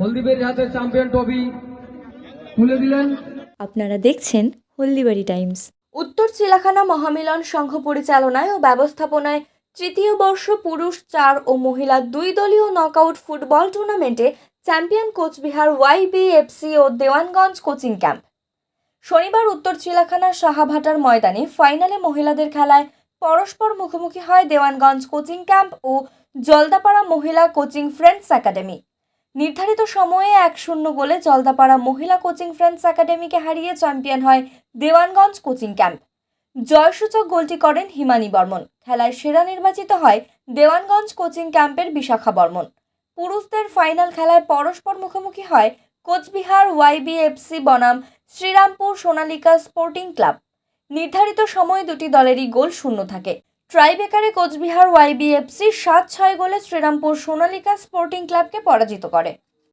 হলদিবের হাতে champion trophy তুলে দিলেন। আপনারা দেখছেন হলদিবাড়ি টাইমস। উত্তর চিলাখানা মহামিলন সংঘ পরিচালনায় ও ব্যবস্থাপনায় তৃতীয় বর্ষ পুরুষ চার ও মহিলা দুই দলীয় নকআউট ফুটবল টুর্নামেন্টে চ্যাম্পিয়ন কোচবিহার ওয়াইবিএফসি ও দেওয়ানগঞ্জ কোচিং ক্যাম্প। শনিবার উত্তর চিলাখানার সাহাভাটার ময়দানে ফাইনালে মহিলাদের খেলায় পরস্পর মুখোমুখি হয় দেওয়ানগঞ্জ কোচিং ক্যাম্প ও জলদাপাড়া মহিলা কোচিং ফ্রেন্ডস একাডেমি। নির্ধারিত সময়ে এক শূন্য গোলে জলদাপাড়া মহিলা কোচিং ফ্রেন্ডস একাডেমিকে হারিয়ে চ্যাম্পিয়ন হয় দেওয়ানগঞ্জ কোচিং ক্যাম্প। জয়সূচক গোলটি করেন হিমানী বর্মন। খেলায় সেরা নির্বাচিত হয় দেওয়ানগঞ্জ কোচিং ক্যাম্পের বিশাখা বর্মন। পুরুষদের ফাইনাল খেলায় পরস্পর মুখোমুখি হয় কোচবিহার ওয়াইবিএফসি বনাম শ্রীরামপুর সোনালিকা স্পোর্টিং ক্লাব। নির্ধারিত সময়ে দুটি দলেরই গোল শূন্য থাকে। ট্রাইবেকারে কোচবিহার ওয়াইবিএফসি সাত ছয় গোলে শ্রীরামপুর সোনালিকা স্পোর্টিং ক্লাবকে পরাজিত করে।